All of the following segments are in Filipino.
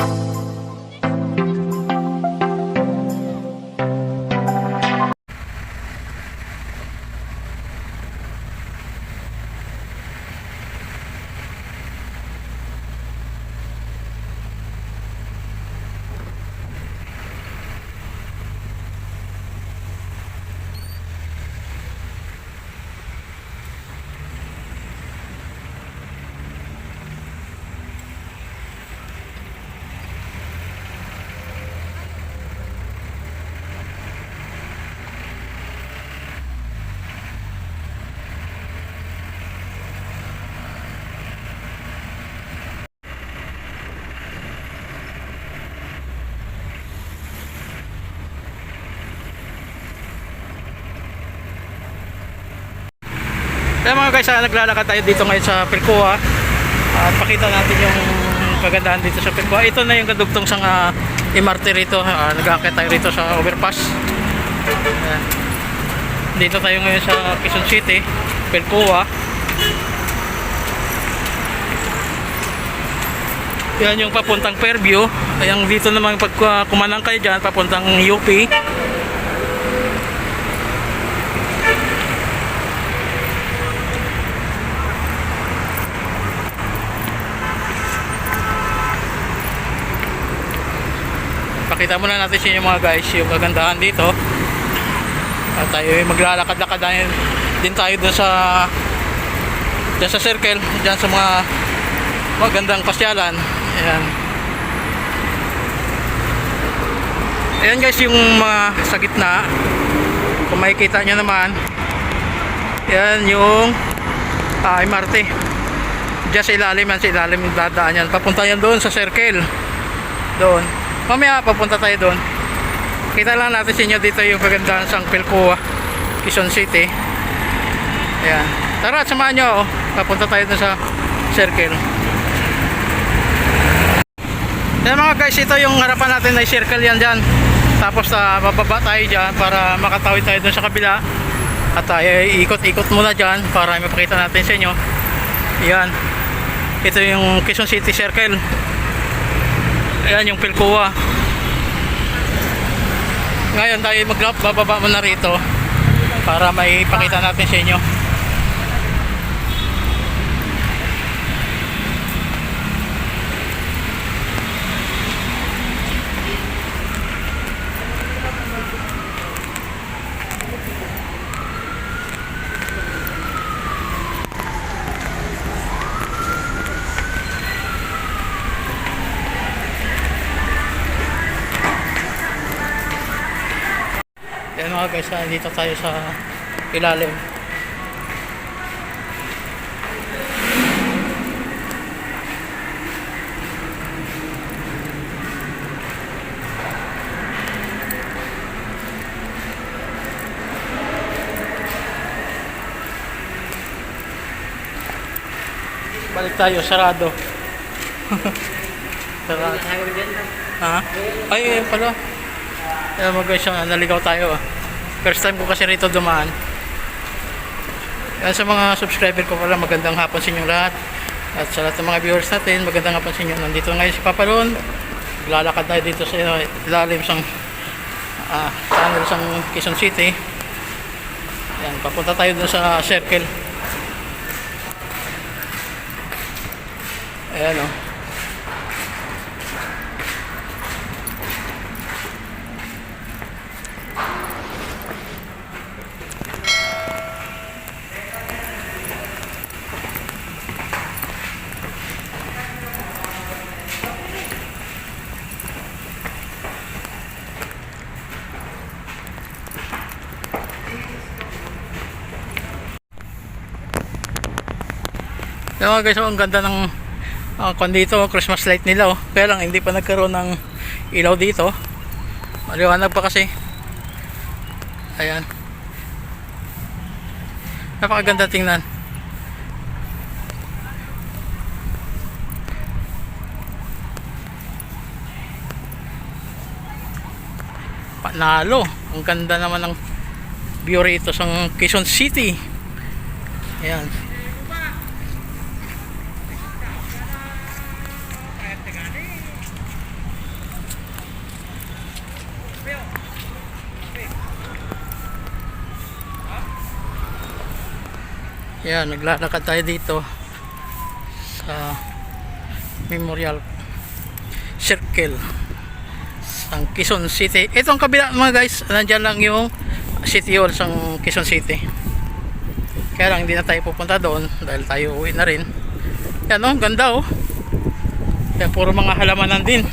you Kaya mga guys, ah, naglalakad tayo dito ngayon sa Pilcoa at pakita natin yung kagandahan dito sa Pilcoa. Ito na yung kadugtong sa uh, MRT rito. Ah, nag-aakit tayo rito sa overpass. Ayan. Dito tayo ngayon sa Quezon City, Pilcoa. Yan yung papuntang Fairview. Ayan dito naman pag uh, kumanang kayo dyan, papuntang UP. Pakita muna natin sa inyo mga guys yung kagandahan dito. At tayo ay maglalakad-lakad din, din tayo doon sa dyan sa circle, dyan sa mga magandang pasyalan. Ayan. Ayan guys yung mga sa gitna. Kung makikita nyo naman. Yan yung ah, MRT. Diyan sa ilalim yan, sa ilalim dadaan yan. Papunta yan doon sa circle. Doon. Mamaya papunta tayo doon. Kita lang natin sa inyo dito yung kagandahan sa Pilcoa, Quezon City. Ayan. Tara, samahan nyo ako. Papunta tayo doon sa circle. Yan mga guys, ito yung harapan natin na circle yan dyan. Tapos uh, bababa tayo dyan para makatawid tayo doon sa kabila. At tayo ikot-ikot muna dyan para mapakita natin sa inyo. Yan. Ito yung Quezon City Circle. Ayan yung Pilcoa. Ngayon tayo magbababa muna rito para may pakita natin sa inyo. Mga guys, ah, dito tayo sa ilalim. Balik tayo, sarado. sarado. Ha? Ay, ayun pala. Ayan mga guys, ah, naligaw tayo. ah. First time ko kasi rito dumaan. Yan sa mga subscriber ko pala, magandang hapon sa inyong lahat. At sa lahat ng mga viewers natin, magandang hapon sa inyo. Nandito ngayon si Papa Ron. Lalakad tayo dito sa uh, ilalim sang ah, tunnel sang Quezon City. Yan, papunta tayo dun sa circle. Ayan o. Oh. Yung mga guys, oh, ang ganda ng uh, kwan dito, Christmas light nila oh. Kaya lang hindi pa nagkaroon ng ilaw dito. Maliwanag pa kasi. Ayan. Napakaganda tingnan. Panalo. Ang ganda naman ng view rito sa Quezon City. Ayan. Yan, naglalakad tayo dito sa Memorial Circle sa Quezon City. Ito ang kabila mga guys, nandyan lang yung City Hall sa Quezon City. Kaya lang hindi na tayo pupunta doon dahil tayo uwi na rin. Yan oh, ganda oh. Yan, puro mga halamanan din.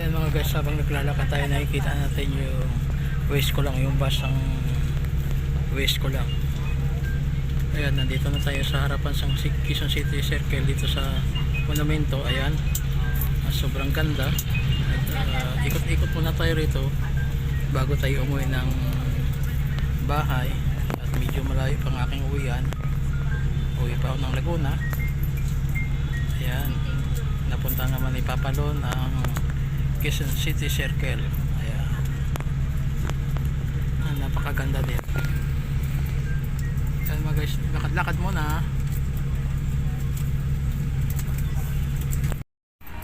Ayan mga guys, habang naglalakad tayo nakikita natin yung waist ko lang, yung bus ang waist ko lang. Ayan, nandito na tayo sa harapan Si- Quezon City Circle dito sa monumento. Ayan, Ah, sobrang ganda. Ah, ikot-ikot muna tayo rito bago tayo umuwi ng bahay. At medyo malayo pang aking uwian. Uwi pa ako ng Laguna. Ayan, napunta naman ni Papalon ang Quezon City Circle. Napakaganda din. Ayan mga guys, lakad-lakad muna. ha.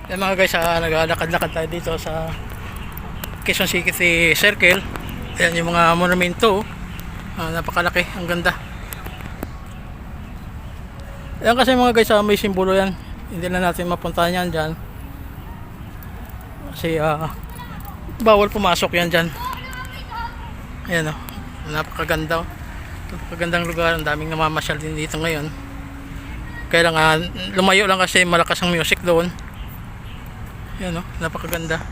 Ayan mga guys, ah, naglalakad-lakad tayo dito sa Quezon City Circle. Ayan yung mga monumento. Ah, napakalaki, ang ganda. Ayan kasi mga guys, ah, may simbolo yan. Hindi na natin mapuntahan yan dyan. Kasi ah, bawal pumasok yan dyan. Ayan o, napakaganda. oh. Napakagandang lugar, ang daming namamasyal din dito ngayon. Kaya lang ah, lumayo lang kasi malakas ang music doon. Ayan o, napakaganda.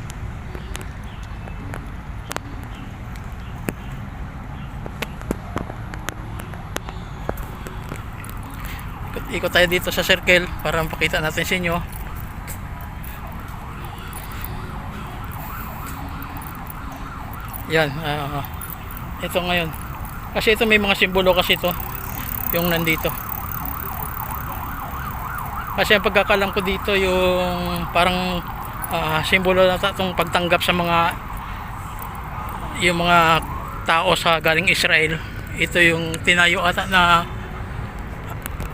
Ikot tayo dito sa circle para mapakita natin sa inyo. Yan, ah, ito ngayon. Kasi ito may mga simbolo kasi ito yung nandito. Kasi ang pagkakalam ko dito yung parang ah, simbolo na itong pagtanggap sa mga yung mga tao sa galing Israel. Ito yung tinayo ata na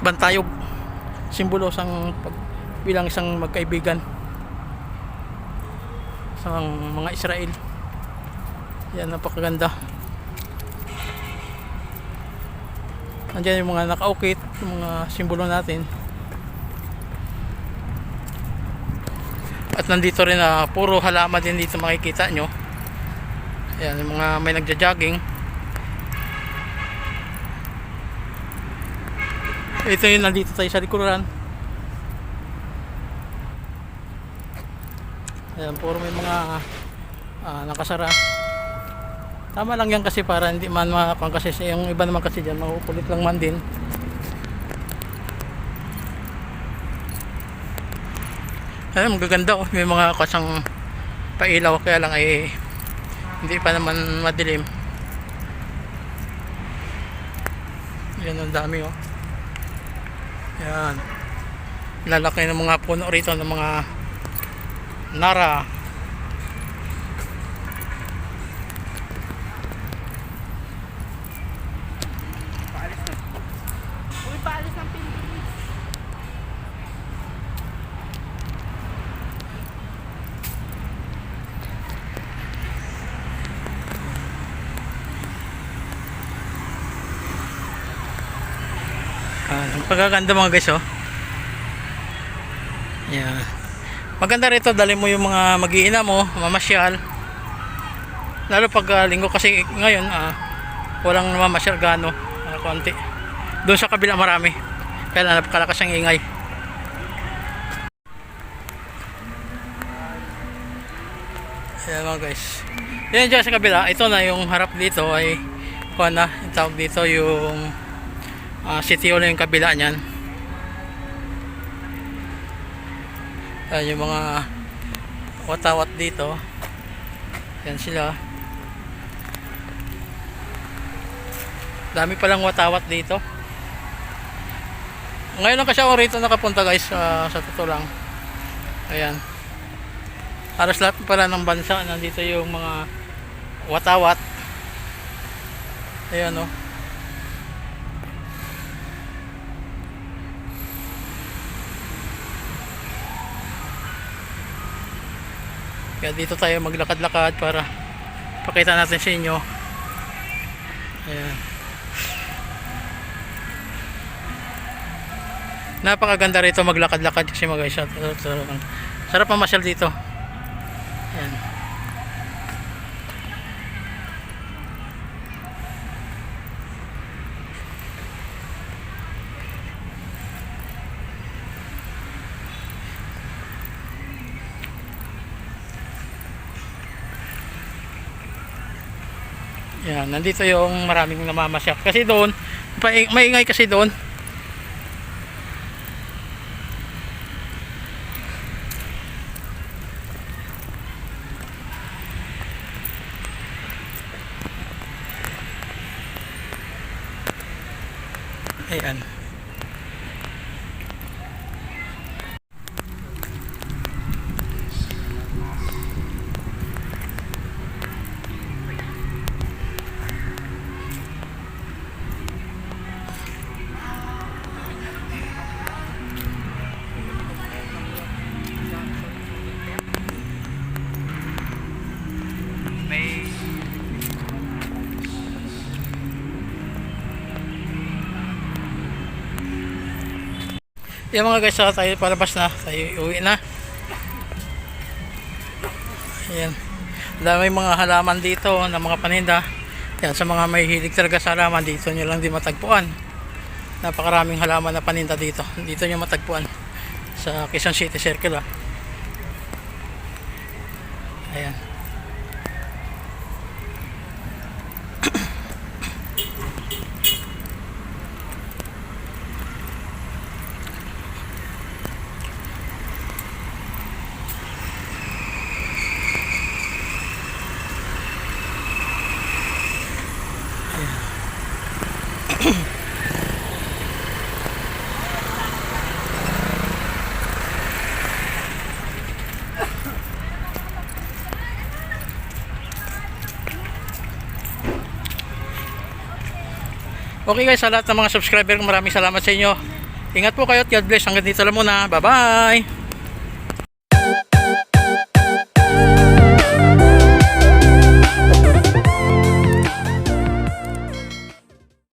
bantayog simbolo sang pag, bilang isang magkaibigan sa mga Israel yan napakaganda andyan yung mga nakaukit yung mga simbolo natin at nandito rin na puro halaman din dito makikita nyo yan yung mga may nagja-jogging Ito yung nandito tayo sa likuran. Ayan, puro may mga ah, nakasara. Tama lang yan kasi para hindi man makakang kasi yung iba naman kasi dyan, makukulit lang man din. Ayan, magaganda oh. May mga kasang pailaw kaya lang ay hindi pa naman madilim. Yan ang dami oh. Yan. Lalaki ng mga puno rito ng mga nara. Pagkaganda mga guys oh. Yan. Maganda rito dali mo yung mga mag-iina mo, mamasyal. Lalo pag ah, linggo kasi ngayon ah, walang mamasyal gano, ah, konti. Doon sa kabila marami. Kaya napakalakas ang ingay. Ayan mga guys. Yan dyan sa kabila, ito na yung harap dito ay kuha na, yung tawag dito yung Ah, City Hall yung kabila niyan. Ayan yung mga watawat dito. Yan sila. Dami palang watawat dito. Ngayon lang kasi ako rito nakapunta guys ah, sa totoo lang. Ayan. Halos lahat pala ng bansa nandito yung mga watawat. Ayan oh. Kaya dito tayo maglakad-lakad para pakita natin sa inyo. Ayan. Napakaganda rito maglakad-lakad kasi mga guys. Sarap, mamasyal dito. Ayan. Yan, nandito yung maraming namamasyak. Kasi doon, maingay kasi doon. Yan mga guys, saka tayo palabas na. Tayo uwi na. Ayan. Dami mga halaman dito na mga paninda. Yan, sa mga may hilig talaga sa halaman, dito nyo lang di matagpuan. Napakaraming halaman na paninda dito. Dito nyo matagpuan. Sa Quezon City Circle ah. Ayan. Okay guys, sa lahat ng mga subscriber, maraming salamat sa inyo. Ingat po kayo at God bless. Hanggang dito lang muna. Bye-bye!